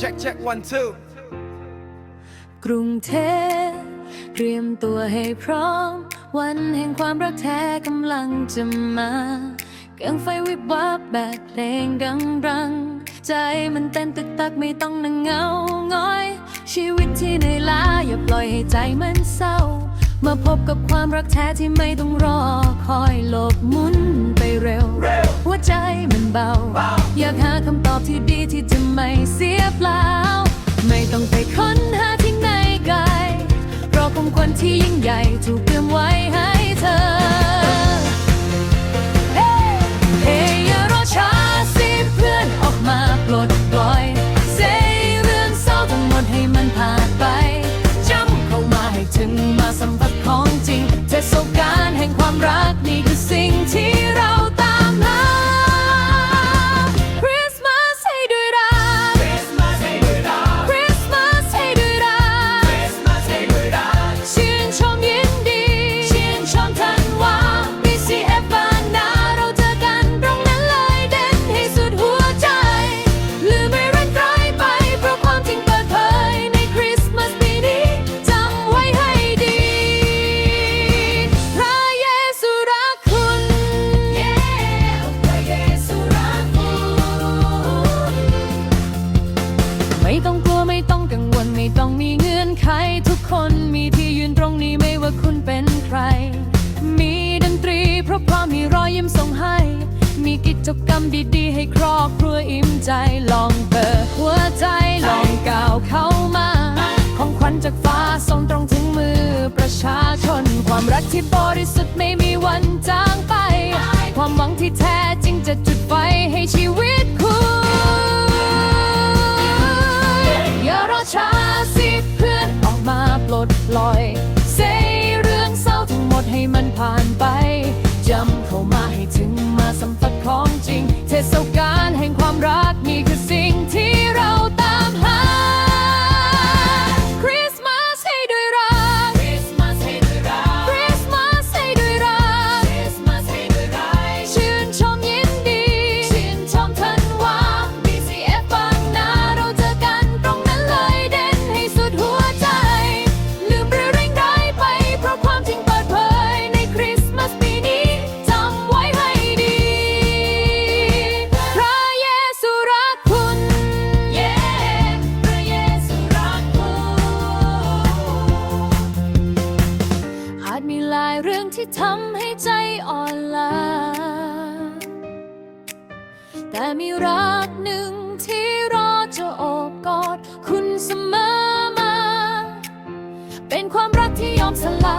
check check one two กรุงเทพเตรียมตัวให้พร้อม วันแห่งความรักแท้กำลังจะมาเกังไฟวิบวับแบบเพลงดังรัง ใจมันเต้นตึกตักไม่ต้องนั่งเงาง้อย ชีวิตที่เหนื่อยล้าอย่าปล่อยให้ใจมันเศร้า มาพบกับความรักแท้ที่ไม่ต้องรอคอยโลกหมุนไปเร็ว หัวใจมันเบา อยากหาคำตอบที่ดีที่จะไม่เสีย ต้องไปค้นหาที่ไหนไกลเพราะความควัญที่ยิ่งใหญ่ถูกเตรียมไว้ให้ ต้องมีเงื่อนไขทุกคนมีที่ยืนตรงนี้ไม่ว่าคุณเป็นใคร มีดนตรีเพราะพอมมีรอยยิ้มส่งให้ มีกิจกรรมดีๆ ให้ครอบครัวอิ่มใจลองเปิดหัวใจลองก้าวเข้ามา ของขวัญจากฟ้าส่งตรงถึงมือประชาชน ความรักที่บริสุทธิ์ไม่มีวันจางไป ความหวังที่แท้จริงจะจุดไฟ ดลอย ลายเรื่องที่ทำให้ใจอ่อนล้าแต่มีรักหนึ่งที่รอจะโอบกอดคุณเสมอมา เป็นความรักที่ยอมสละ